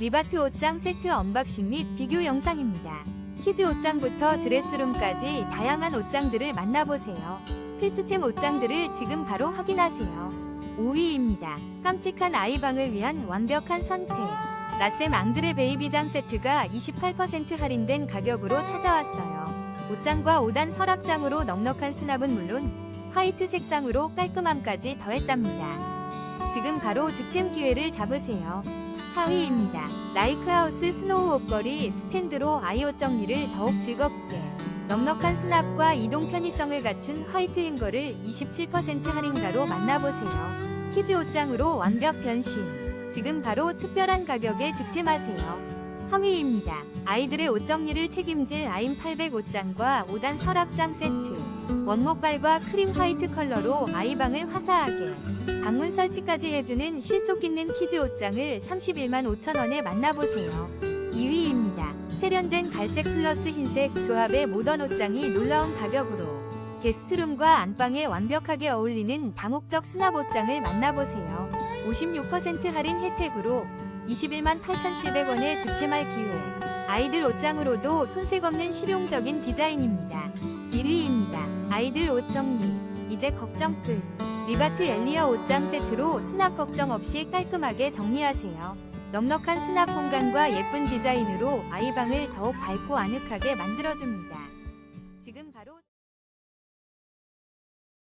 리바트 옷장 세트 언박싱 및 비교 영상입니다. 키즈 옷장부터 드레스룸까지 다양한 옷장들을 만나보세요. 필수템 옷장들을 지금 바로 확인하세요. 5위입니다. 깜찍한 아이방을 위한 완벽한 선택. 라셈 앙드레 베이비장 세트가 28% 할인된 가격으로 찾아왔어요. 옷장과 5단 서랍장으로 넉넉한 수납은 물론 화이트 색상으로 깔끔함까지 더했답니다. 지금 바로 득템 기회를 잡으세요. 4위입니다. 라이크하우스 스노우 옷걸이 스탠드로 아이 옷 정리를 더욱 즐겁게 넉넉한 수납과 이동 편의성을 갖춘 화이트 행거를 27% 할인가로 만나보세요. 키즈 옷장으로 완벽 변신. 지금 바로 특별한 가격에 득템하세요. 3위입니다. 아이들의 옷 정리를 책임질 아임 800 옷장과 5단 서랍장 세트. 원목발과 크림 화이트 컬러로 아이방을 화사하게. 방문 설치까지 해주는 실속 있는 키즈 옷장을 31만 5천원에 만나보세요. 2위입니다. 세련된 갈색 플러스 흰색 조합의 모던 옷장이 놀라운 가격으로 게스트룸과 안방에 완벽하게 어울리는 다목적 수납 옷장을 만나보세요. 56% 할인 혜택으로 21만 8,700원에 득템할 기회. 아이들 옷장으로도 손색 없는 실용적인 디자인입니다. 1위입니다. 아이들 옷 정리. 이제 걱정 끝. 리바트 엘리어 옷장 세트로 수납 걱정 없이 깔끔하게 정리하세요. 넉넉한 수납 공간과 예쁜 디자인으로 아이방을 더욱 밝고 아늑하게 만들어줍니다. 지금 바로